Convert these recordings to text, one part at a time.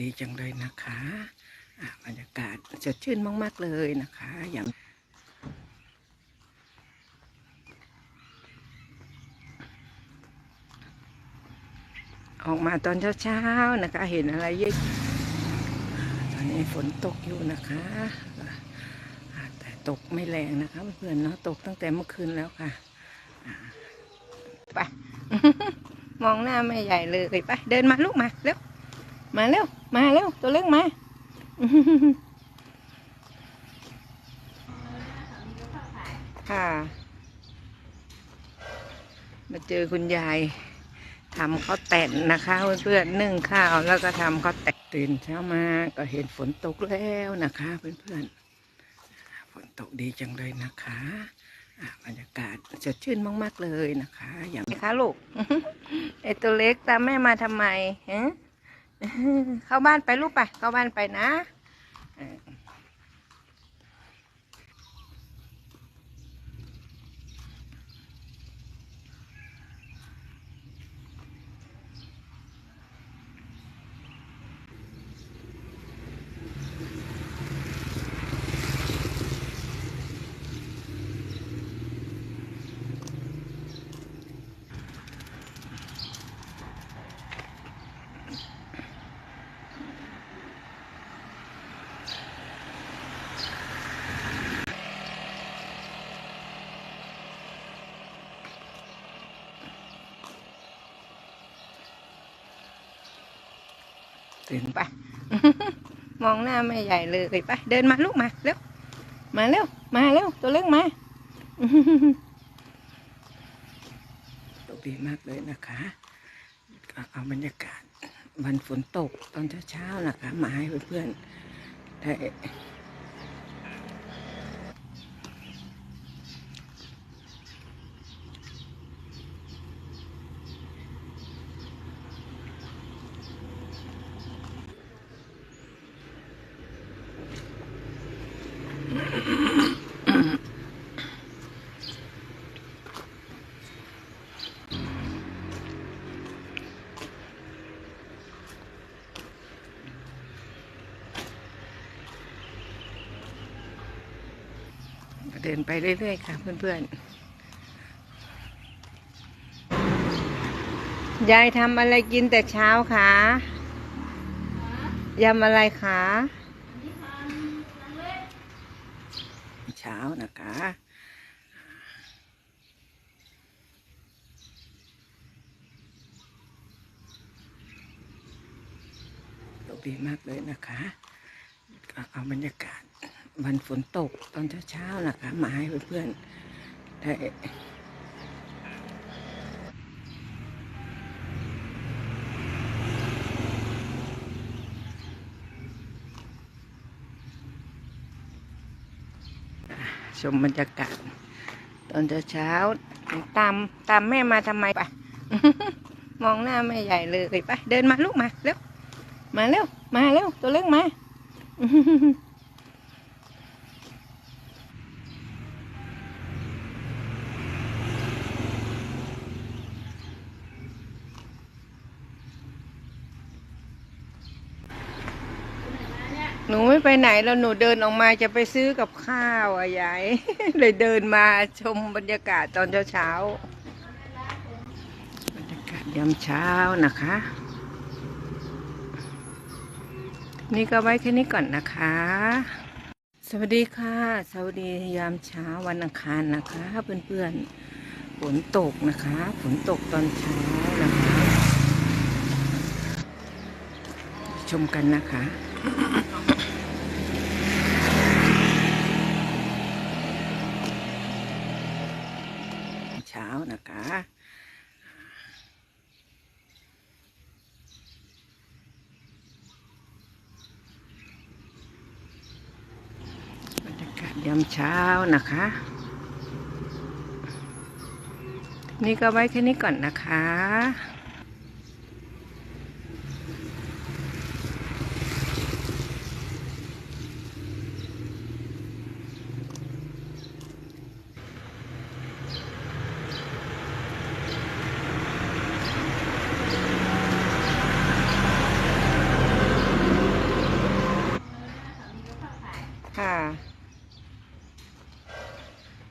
ดีจังเลยนะคะอะบรรยากาศสดชื่นมาก ๆ เลยนะคะ อย่างออกมาตอนเช้าๆนะคะ เห็นอะไรเยอะตอนนี้ฝนตกอยู่นะคะ แต่ตกไม่แรงนะคะเพื่อนเนาะตกตั้งแต่เมื่อคืนแล้วค่ะไปมองหน้าไม่ใหญ่เลยไปเดินมาลูกมาเร็วมาเร็ว มาเร็วตัวเล็กมาค่ะ มาเจอคุณยายทำข้าวแต่นนะคะเพื่อนๆนึ่งข้าวแล้วก็ทำข้าวแต่นตื่นเช้ามาก็เห็นฝนตกแล้วนะคะเพื่อนๆฝนตกดีจังเลยนะคะอะบรรยากาศสดชื่นมาก ๆ เลยนะคะ อย่างนี้คะลูกไอตัวเล็กตามแม่มาทำไมฮะ เข้าบ้านไปลูกไปเข้าบ้านไปนะ ตื่นไป มองหน้าไม่ใหญ่เลยไป เดินมาลูกมาเร็ว มาเร็ว มาเร็ว ตัวเล็กมาตกดีมากเลยนะคะเอาบรรยากาศ วันฝนตกตอนเช้าๆนะคะ มาให้เพื่อนๆได้ เดินไปเรื่อย ๆ ค่ะ เพื่อนๆ ยายทำอะไรกินแต่เช้าคะยำอะไรคะเช้านะคะดีมากเลยนะคะ เอาบรรยากาศ วันฝนตกตอนเช้าๆนะคะมาให้เพื่อนๆได้ชมบรรยากาศ ตอนเช้าๆตามตามแม่มาทำไมไปมองหน้าไม่ใหญ่เลยไปเดินมาลูกมาเร็วมาเร็วมาเร็วตัวเล็กมา นูไม่ไปไหนแล้วหนูเดินออกมาจะไปซื้อกับข้าวอะยายเลยเดินมาชมบรรยากาศตอนเช้าๆบรรยากาศยามเช้านะคะ นี่ก็ไว้แค่นี้ก่อนนะคะ สวัสดีค่ะ สวัสดียามเช้าวันอังคารนะคะ เพื่อนๆฝนตกนะคะฝนตกตอนเช้านะคะชมกันนะคะ เช้านะคะ บรร ยามเช้านะคะ นี่ก็ไว้แค่นี้ก่อนนะคะ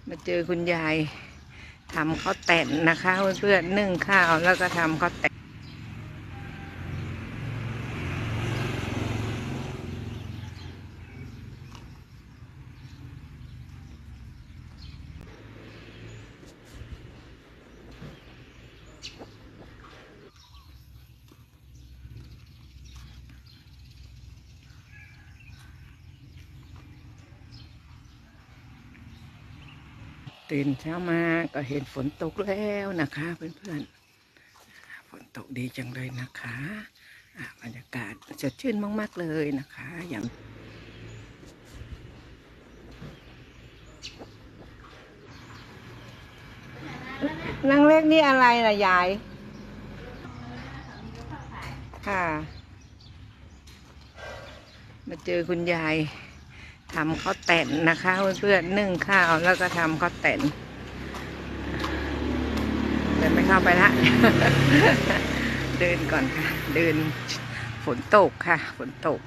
มา เจอคุณยายทำข้าวแต่นนะคะเพื่อนๆนึ่งข้าวแล้วก็ทำข้าวแต่น ตื่นเช้ามาก็เห็นฝนตกแล้วนะคะเพื่อนๆ ฝนตกดีจังเลยนะคะบรรยากาศสดชื่นมาก ๆ เลยนะคะอย่างนางเล็กนี่อะไรล่ะยาย ค่ะ มาเจอคุณยาย ทำข้าวแต่นนะคะเพื่อนๆนึ่งข้าวแล้วก็ทำข้าวแต่นเดินไม่เข้าไปละเดินก่อนค่ะ เดินฝนตกค่ะ ฝนตก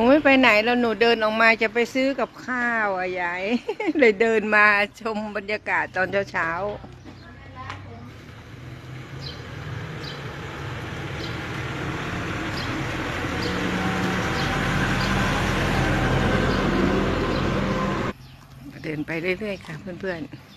นูไม่ไปไหนแล้วหนูเดินออกมาจะไปซื้อกับข้าวอะยายเลยเดินมาชมบรรยากาศตอนเช้าเดินไปเรื่อยๆค่ะเพื่อนๆ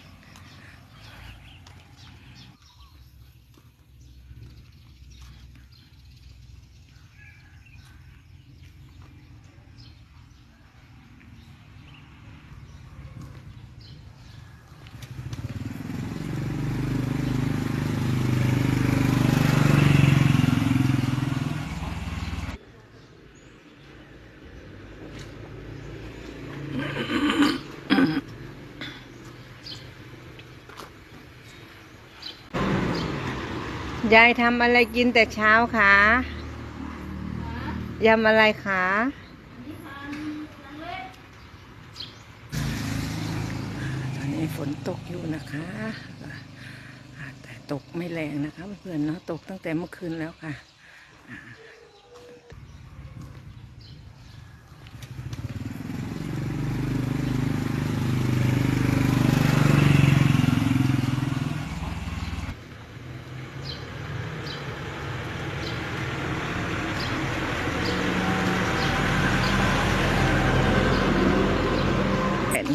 ยายทำอะไรกินแต่เช้าคะยำอะไรคะตอนนี้ฝนตกอยู่นะคะ แต่ตกไม่แรงนะคะเพื่อนเนาะตกตั้งแต่เมื่อคืนแล้วค่ะอ่าเห็น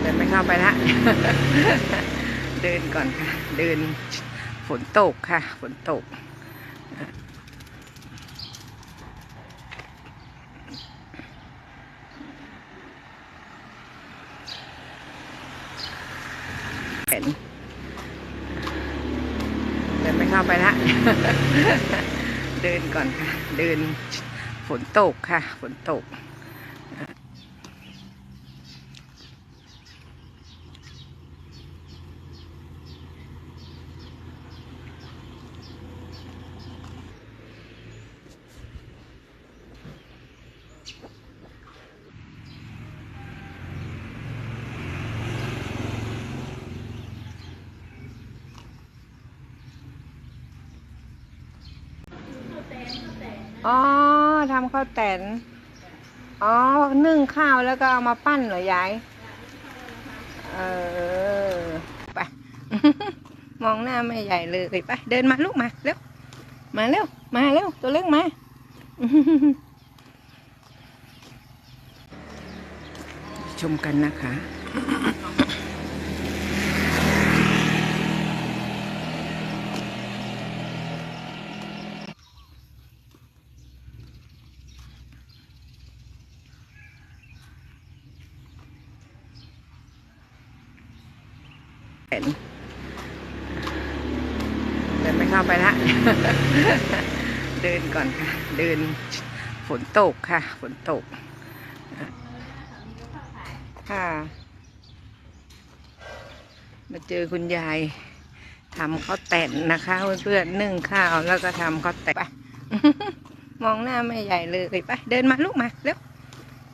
เดินไม่เข้าไปละ เดินก่อนค่ะ เดินฝนตกค่ะ ฝนตก เห็นเดินไม่เข้าไปละ เดินก่อนค่ะ เดินฝนตกค่ะ ฝนตก อ๋อทำข้าวแตนอ๋อ นึ่งข้าวแล้วก็เอามาปั้นเหรอยาย เออ ไป มองหน้าไม่ใหญ่เลยไป เดินมาลูกมาเร็ว มาเร็ว มาเร็ว ตัวเล็กมา ชมกันนะคะ เห็นเดินไม่เข้าไปละเดินก่อนค่ะ เดินฝนตกค่ะ ฝนตก ค่ะ มาเจอคุณยายทำข้าวแต่นนะคะเพื่อนๆนึ่งข้าวแล้วก็ทำข้าวแต่นไปมองหน้าไม่ใหญ่เลยไปเดินมาลูกมาเร็ว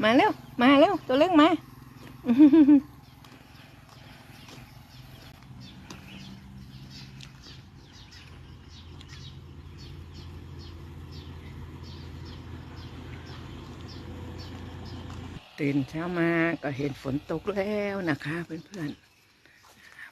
มาเร็วมาเร็วตัวเล็กมา ตื่นเช้ามาก็เห็นฝนตกแล้วนะคะเพื่อนๆ